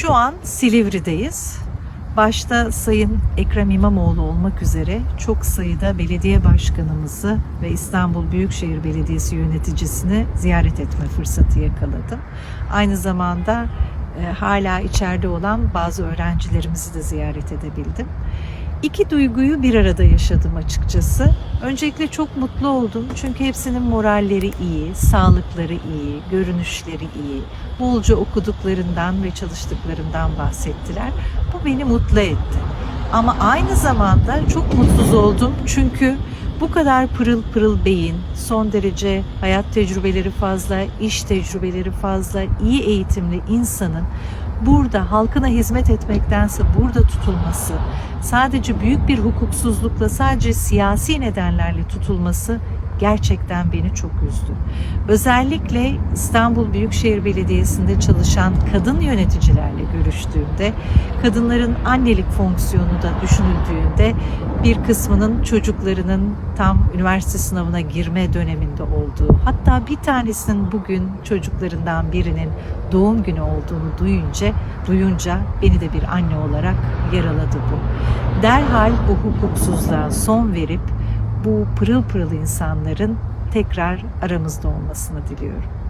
Şu an Silivri'deyiz. Başta Sayın Ekrem İmamoğlu olmak üzere çok sayıda belediye başkanımızı ve İstanbul Büyükşehir Belediyesi yöneticisini ziyaret etme fırsatı yakaladım. Aynı zamanda e, hala içeride olan bazı öğrencilerimizi de ziyaret edebildim. İki duyguyu bir arada yaşadım açıkçası. Öncelikle çok mutlu oldum çünkü hepsinin moralleri iyi, sağlıkları iyi, görünüşleri iyi. Bolca okuduklarından ve çalıştıklarından bahsettiler. Bu beni mutlu etti. Ama aynı zamanda çok mutsuz oldum çünkü bu kadar pırıl pırıl beyin, son derece hayat tecrübeleri fazla, iş tecrübeleri fazla, iyi eğitimli insanın burada halkına hizmet etmektense burada tutulması, sadece büyük bir hukuksuzlukla, sadece siyasi nedenlerle tutulması gerçekten beni çok üzdü. Özellikle İstanbul Büyükşehir Belediyesi'nde çalışan kadın yöneticilerle görüştüğümde, kadınların annelik fonksiyonu da düşünüldüğünde bir kısmının çocuklarının tam üniversite sınavına girme döneminde olduğu, hatta bir tanesinin bugün çocuklarından birinin doğum günü olduğunu duyunca, duyunca beni de bir anne olarak yaraladı bu. Derhal bu hukuksuzluğa son verip bu pırıl pırıl insanların tekrar aramızda olmasını diliyorum.